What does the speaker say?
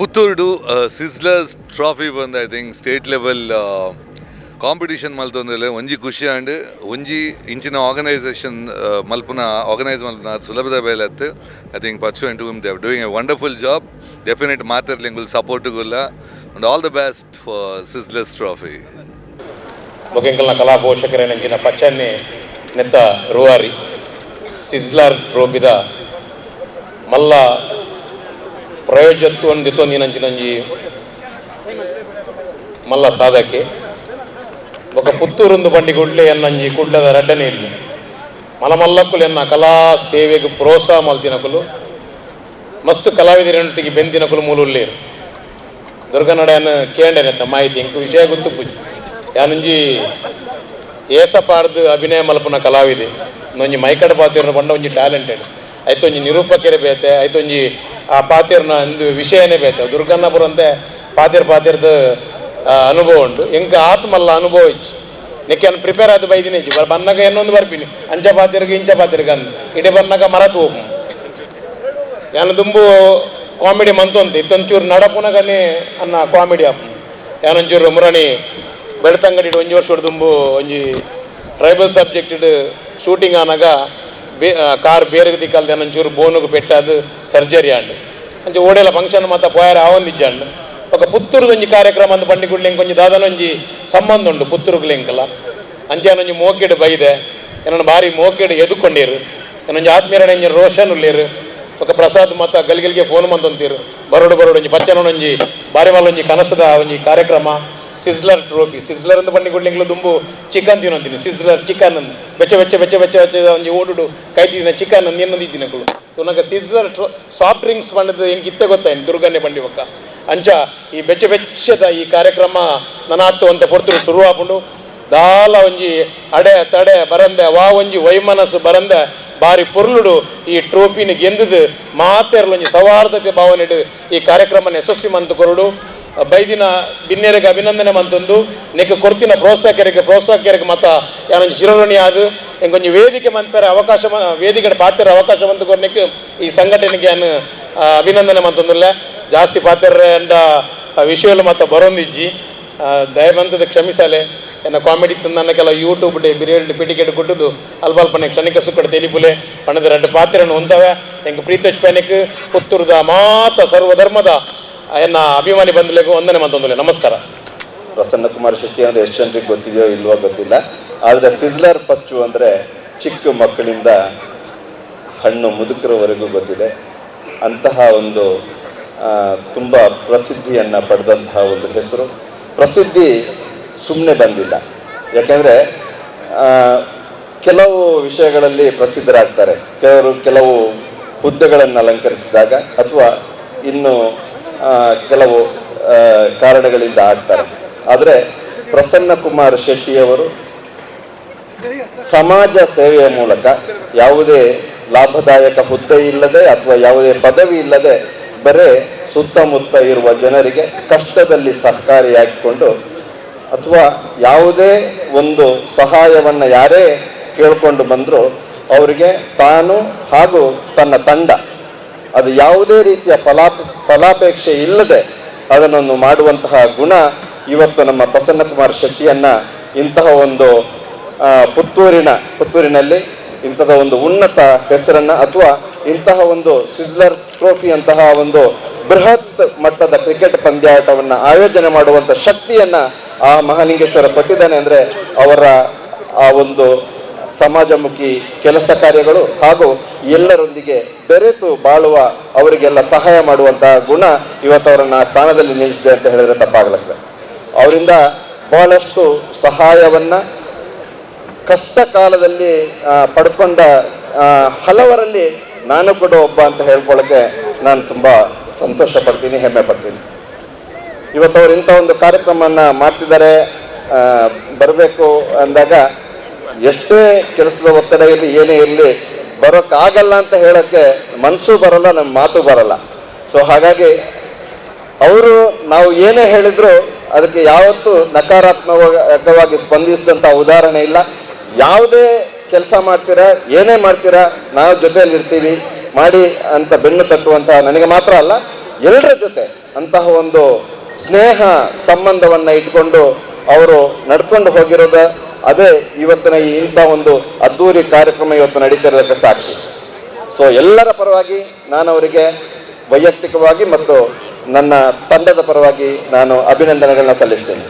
ಪುತ್ತೂರ್ಡು Sizzlers trophy ಬಂದು I think state level competition ಮಲ್ತೊಂದುಲ್ಲೆ ಒಂಜಿ ಖುಷಿ ಆಂಡ್ ಒಂಜಿ ಇಂಚಿನ ಆರ್ಗನೈಸೇಷನ್ ಮಲ್ಪುನ ಆರ್ಗನೈಸ್ ಮಲ್ಪುನ ಸುಲಭದ ಬೇಲೆತ್ತು I think Pachchu and team they doing a wonderful job definite ಮಾತಾಡ್ಲಿಂಗುಲ್ ಸಪೋರ್ಟುಗುಲ್ಲ and all the best for Sizzlers trophy ಬೊಕೆಂಕಲ್ನ ಕಲಾ ಪೋಷಕರ ನೆಂಚಿನ ಪಚ್ಚನ್ನೆ ನೆತ್ತ ರೂವಾರಿ ಸಿಸ್ಲರ್ ರೋಬಿದ ಮಲ್ಲ ಪ್ರಯೋಜತ್ವವನ್ನು ದಿತ್ತೋ ನೀನಂಚಿನಂಜಿ ಮಲ್ಲ ಸಾಧಕ್ಕೆ. ಒಕ್ಕ ಪುತ್ತೂರೊಂದು ಬಂಡಿ ಗುಡ್ಲೆಯನ್ನಂಜಿ ಕುಡ್ಲದ ರಡ್ಡನೆ ಇಲ್ಲಿ ಮಲಮಲ್ಲಕ್ಕುಲು ಎನ್ನ ಕಲಾ ಸೇವೆಗೆ ಪ್ರೋತ್ಸಾಹ ಮಲ್ತಿನಕುಲು ಮಸ್ತ್ ಕಲಾವಿದರೆಂಟಿಗೆ ಬೆಂದಿನಕುಲು ಮೂಲುಲ್ಲೇರು ದುರ್ಗನಡೆಯನ್ನು ಕೇಂಡನೆತ್ತ ಮಾಹಿತಿ ಇಂಕು ವಿಷಯ ಗೊತ್ತು ಪೂಜೆ. ಯಾನಂಜಿ ಏಸ ಅಭಿನಯ ಮಲ್ಪನ ಕಲಾವಿದೆ. ಒಂಜಿ ಮೈಕಡ ಪಾತಿರೋ ಬಂಡ ಒಂಜಿ ಟ್ಯಾಲೆಂಟೆಡ್. ಐತೊಂಜಿ ನಿರೂಪಕರೆ ಬೇತೆ, ಐತೊಂಜಿ ಆ ಪಾತಿರ್ನ ಒಂದು ವಿಷಯನೇ ಬೇತೆ. ದುರ್ಗನ್ನಪುರ ಅಂತೆ ಪಾತಿರ್ ಪಾತಿರ್ದ ಅನುಭವ ಉಂಟು. ಎಂಕ ಆತ್ಮಲ್ಲ ಅನುಭವ ಇಚ್ಚಿ. ನೆಕ್ಕೆ ಪ್ರಿಪೇರ್ ಆದ ಬೈದಿನ ಇಚ್ಚಿ ಬನ್ನಾಗ ಇನ್ನೊಂದು ಬರ್ಪಿನಿ. ಅಂಚ ಪಾತಿರ್ಗ ಇಂಚ ಪಾತಿರ್ಗ ಅಂದ್ ಇಡೀ ಬನ್ನಾಗ ಮರತು ಹೋಗು ಯಾನು ದುಂಬು ಕಾಮಿಡಿ ಮಂತೊಂದು ಇತ್ತೊಂಚೂರು ನಡಪುನಗನೆ ಅನ್ನ ಕಾಮಿಡಿ ಆಪು. ಯಾನೊಂಚೂರು ಮುರಣಿ ಬೆಳ್ತಂಗಡಿ ಒಂಜಿ ವರ್ಷ ದುಂಬು ಒಂಜಿ ಟ್ರೈಬಲ್ ಸಬ್ಜೆಕ್ಟ್ ಶೂಟಿಂಗ್ ಆನಾಗ ಬೇ ಕಾರ್ ಬೇರೆ ದಿಕ್ಕಲ್ದ ಏನೊಂಚೂರು ಬೋನುಗು ಪೆಟ್ಟಾದು ಸರ್ಜರಿ ಆಂಡ್ ಅಂಚೆ ಓಡೆಲ್ಲ ಫಂಕ್ಷನ್ ಮಾತ ಪೋಯಾರ ಆವೊಂದಿಜ್ಜಾಂಡ್ ఒక పుత్తూరుది ಒಂಜಿ ಕಾರ್ಯಕ್ರಮ ಅಂದ್ ಪಂಡಿಗುಡ್ಲಿ ಒಂಜಿ ದಾದನೊಂಜಿ ಸಂಬಂಧ ಉಂಡು ಪುತ್ತೂರುಗ್ಲಿ ಎಂಕಲ್ಲ ಅಂಚೆನೊಂಜಿ ಮೋಕೆಡ್ ಬೈದೆ ಏನೊಂದು ಬಾರಿ ಮೋಕೆಡ್ ಎದುಕೊಂಡಿರು ಏನೊಂಜಿ ಆತ್ಮೀಯರಣ ಒಂಜಿ ರೋಷನ್ ಉಳ್ಳೇರು ఒక ಪ್ರಸಾದ್ ಮತ್ತ ಗಲ್ಗಿಲ್ಗೆ ಫೋನ್ ಮಂತೊಂತೀರು ಬರೋಡು ಬರೋಡು ಒಂಜಿ ಪಚ್ಚನೊಂಜಿ ಬಾರಿ ಮಲ್ಲ ಒಂಜಿ ಕನಸದ ಒಂಜಿ ಕಾರ್ಯಕ್ರಮ ಸಿಸ್ಲರ್ ಟ್ರೋಫಿ ಸಿಸ್ಲರ್ ಅಂತ ಬಂಡಿ ಕೊಡ್ಲಿಂಗ್ಲು ದುಂಬು ಚಿಕನ್ ತಿನ್ನೊಂದಿನಿ ಸಿಸ್ಲರ್ ಚಿಕನ್ ಬೆಚ್ಚ ಬೆಚ್ಚ ಬೆಚ್ಚ ಬೆಚ್ಚ ಬೆಚ್ಚ ಒಂಜಿ ಓಡುಡು ಕೈ ತಿನ್ನ ಚಿಕನ್ ನಿನ್ನೊಂದು ಇದ್ದಿನಕುಳು ತುನಗ ಸಿಸ್ಲರ್ ಸಾಫ್ಟ್ ಡ್ರಿಂಕ್ಸ್ ಬಣ್ಣದ ಹೆಂಗೆ ಇತ್ತೆ ಗೊತ್ತಾಯ್ತು ದುರ್ಗನ್ನೆ ಬಂಡಿ ಒಕ್ಕ ಅಂಚ ಈ ಬೆಚ್ಚ, ಬೆಚ್ಚದ ಈ ಕಾರ್ಯಕ್ರಮ ನನಾತು ಅಂತ ಪೊರ್ತರು ಶುರು ಆಪುಂಡು ದಾಲ ಒಂಜಿ ಅಡೆ, ತಡೆ ಬರಂದೆ, ವಾ ಒಂಜಿ ವೈಮನಸ್ಸು ಬರಂದೆ ಬಾರಿ ಪೊರ್ಲುಡು ಈ ಟ್ರೋಫಿನ ಗೆಂದದು ಮಾತೆರ್ಲು ಒಂಜಿ ಸೌಹಾರ್ದತೆ ಭಾವನೆ ಈ ಕಾರ್ಯಕ್ರಮನ ಯಶಸ್ವಿ ಮಂತು ಕೊರಡು ಬೈದಿನ ಬಿನ್ನೆರೆಗೆ ಅಭಿನಂದನೆ ಮಂತೊಂದು. ನೆಕ್ಕ ಕೊರ್ತಿನ ಪ್ರೋತ್ಸಾಹಕರಿಗೆ ಪ್ರೋತ್ಸಾಹಕರಿಗೆ ಮತ ಯಾರೊಂದು ಶಿರೋಣಿ ಆದು. ಎಂಗೊಂಜಿ ವೇದಿಕೆ ಮಂತರ ಅವಕಾಶ ವೇದಿಕೆ ಪಾತ್ರ ಅವಕಾಶ ಮಂತು ಕೊರ್ನೆಕ್ಕೆ ಈ ಸಂಘಟನೆಗೆ ನಾನು ಅಭಿನಂದನೆ ಮಂತೊಂದಿಲ್ಲ. ಜಾಸ್ತಿ ಪಾತ್ರ ಎಂಡ ವಿಷಯಗಳು ಮತ್ತ ಬರೋಂದಿಜ್ಜಿ. ದಯವಂತದ ಕ್ಷಮಿಸಲೆ. ಎನ್ನ ಕಾಮಿಡಿ ತಂದನಕ್ಕೆಲ್ಲ ಯೂಟ್ಯೂಬ್ ಡೇ ಬಿರಿಯಲ್ ಪಿಟಿಕೆಟ್ ಕೊಟ್ಟದು ಅಲ್ಪ ಅಲ್ಪನೆ ಕ್ಷಣಿಕ ಸುಕ್ಕಡ ತೆಲಿಪುಲೆ. ಪಣದ ಎರಡು ಪಾತ್ರೆಯನ್ನು ಹೊಂದವೆ. ಹೆಂಗೆ ಪ್ರೀತಿ ಪೈನಕ್ ಪುತ್ತೂರದ ಮಾತ ಸರ್ವಧರ್ಮದ ಎನ್ನ ಅಭಿಮಾನಿ ಬಂದಲೆಗೂ ಒಂದನೇ ಮತ್ತೊಂದಲೇ ನಮಸ್ಕಾರ. ಪ್ರಸನ್ನ ಕುಮಾರ್ ಶೆಟ್ಟಿ ಅಂದ್ರೆ ಎಷ್ಟು ಜನರಿಗೆ ಗೊತ್ತಿದೆಯೋ ಇಲ್ವೋ ಗೊತ್ತಿಲ್ಲ. ಆದರೆ ಸಿಸ್ಲರ್ ಪಚ್ಚು ಅಂದರೆ ಚಿಕ್ಕ ಮಕ್ಕಳಿಂದ ಹಣ್ಣು ಮುದುಕರವರೆಗೂ ಗೊತ್ತಿದೆ. ಅಂತಹ ಒಂದು ತುಂಬ ಪ್ರಸಿದ್ಧಿಯನ್ನು ಪಡೆದಂತಹ ಒಂದು ಹೆಸರು. ಪ್ರಸಿದ್ಧಿ ಸುಮ್ಮನೆ ಬಂದಿಲ್ಲ. ಯಾಕೆಂದರೆ ಕೆಲವು ವಿಷಯಗಳಲ್ಲಿ ಪ್ರಸಿದ್ಧರಾಗ್ತಾರೆ. ಕೆಲವರು ಕೆಲವು ಹುದ್ದೆಗಳನ್ನು ಅಲಂಕರಿಸಿದಾಗ ಅಥವಾ ಇನ್ನು ಕೆಲವು ಕಾರಣಗಳಿಂದ ಆಗ್ತಾರೆ. ಆದರೆ ಪ್ರಸನ್ನ ಕುಮಾರ್ ಶೆಟ್ಟಿಯವರು ಸಮಾಜ ಸೇವೆಯ ಮೂಲಕ ಯಾವುದೇ ಲಾಭದಾಯಕ ಹುದ್ದೆ ಇಲ್ಲದೆ ಅಥವಾ ಯಾವುದೇ ಪದವಿ ಇಲ್ಲದೆ ಬರೇ ಸುತ್ತಮುತ್ತ ಇರುವ ಜನರಿಗೆ ಕಷ್ಟದಲ್ಲಿ ಸಹಕಾರಿಯಾಗಿಕೊಂಡು ಅಥವಾ ಯಾವುದೇ ಒಂದು ಸಹಾಯವನ್ನು ಯಾರೇ ಕೇಳಿಕೊಂಡು ಬಂದರೂ ಅವರಿಗೆ ತಾನು ಹಾಗೂ ತನ್ನ ತಂಡ ಅದು ಯಾವುದೇ ರೀತಿಯ ಫಲಾಪ, ಫಲಾಪೇಕ್ಷೆ ಇಲ್ಲದೆ ಅದನ್ನು ಮಾಡುವಂತಹ ಗುಣ ಇವತ್ತು ನಮ್ಮ ಪ್ರಸನ್ನ ಕುಮಾರ್ ಶೆಟ್ಟಿಯನ್ನ ಇಂತಹ ಒಂದು ಪುತ್ತೂರಿನ, ಪುತ್ತೂರಿನಲ್ಲಿ ಇಂತಹ ಒಂದು ಉನ್ನತ ಹೆಸರನ್ನ ಅಥವಾ ಇಂತಹ ಒಂದು ಸಿಜ್ಲರ್ ಟ್ರೋಫಿ ಅಂತಹ ಒಂದು ಬೃಹತ್ ಮಟ್ಟದ ಕ್ರಿಕೆಟ್ ಪಂದ್ಯಾಟವನ್ನು ಆಯೋಜನೆ ಮಾಡುವಂಥ ಶಕ್ತಿಯನ್ನ ಆ ಮಹಾಲಿಂಗೇಶ್ವರ ಕೊಟ್ಟಿದ್ದಾನೆ ಅಂದ್ರೆ ಅವರ ಆ ಒಂದು ಸಮಾಜಮುಖಿ ಕೆಲಸ ಕಾರ್ಯಗಳು ಹಾಗೂ ಎಲ್ಲರೊಂದಿಗೆ ಬೆರೆತು ಬಾಳುವ ಅವರಿಗೆಲ್ಲ ಸಹಾಯ ಮಾಡುವಂತಹ ಗುಣ ಇವತ್ತು ಅವರನ್ನ ಆ ಸ್ಥಾನದಲ್ಲಿ ನಿಲ್ಲಿಸಿದೆ ಅಂತ ಹೇಳಿದ್ರೆ ತಪ್ಪಾಗಲಾಗ್ತದೆ ಅವರಿಂದ ಬಹಳಷ್ಟು ಸಹಾಯವನ್ನ ಕಷ್ಟ ಕಾಲದಲ್ಲಿ ಪಡ್ಕೊಂಡ ಹಲವರಲ್ಲಿ ನಾನು ಕೂಡ ಒಬ್ಬ ಅಂತ ಹೇಳ್ಕೊಳ್ಳೋಕೆ ನಾನು ತುಂಬ ಸಂತೋಷ ಪಡ್ತೀನಿ ಹೆಮ್ಮೆ ಪಡ್ತೀನಿ. ಇವತ್ತು ಅವ್ರು ಇಂಥ ಒಂದು ಕಾರ್ಯಕ್ರಮವನ್ನು ಮಾಡ್ತಿದ್ದಾರೆ ಬರಬೇಕು ಅಂದಾಗ ಎಷ್ಟೇ ಕೆಲಸದ ಒತ್ತಡ ಇರಲಿ ಏನೇ ಇರಲಿ, ಬರೋಕ್ಕಾಗಲ್ಲ ಅಂತ ಹೇಳೋಕ್ಕೆ ಮನಸ್ಸು ಬರಲ್ಲ ನಮ್ಮ ಮಾತು ಬರಲ್ಲ. ಸೊ ಹಾಗಾಗಿ ಅವರು ನಾವು ಏನೇ ಹೇಳಿದ್ರು ಅದಕ್ಕೆ ಯಾವತ್ತೂ ನಕಾರಾತ್ಮಕವಾಗಿ ಸ್ಪಂದಿಸಿದಂಥ ಉದಾಹರಣೆ ಇಲ್ಲ. ಯಾವುದೇ ಕೆಲಸ ಮಾಡ್ತೀರಾ, ಏನೇ ಮಾಡ್ತೀರಾ, ನಾವು ಜೊತೆಯಲ್ಲಿ ಇರ್ತೀವಿ, ಮಾಡಿ ಅಂತ ಬೆನ್ನು ತಟ್ಟುವಂತಹ ನನಗೆ ಮಾತ್ರ ಅಲ್ಲ ಎಲ್ಲರ ಜೊತೆ ಅಂತಹ ಒಂದು ಸ್ನೇಹ ಸಂಬಂಧವನ್ನು ಇಟ್ಕೊಂಡು ಅವರು ನಡ್ಕೊಂಡು ಹೋಗಿರೋದ ಅದೇ ಇವತ್ತಿನ ಇಂಥ ಒಂದು ಅದ್ದೂರಿ ಕಾರ್ಯಕ್ರಮ ಇವತ್ತು ನಡೀತಿರೋದಕ್ಕೆ ಸಾಕ್ಷಿ. ಸೊ ಎಲ್ಲರ ಪರವಾಗಿ ನಾನು ಅವರಿಗೆ ವೈಯಕ್ತಿಕವಾಗಿ ಮತ್ತು ನನ್ನ ತಂಡದ ಪರವಾಗಿ ನಾನು ಅಭಿನಂದನೆಗಳನ್ನ ಸಲ್ಲಿಸ್ತೇನೆ.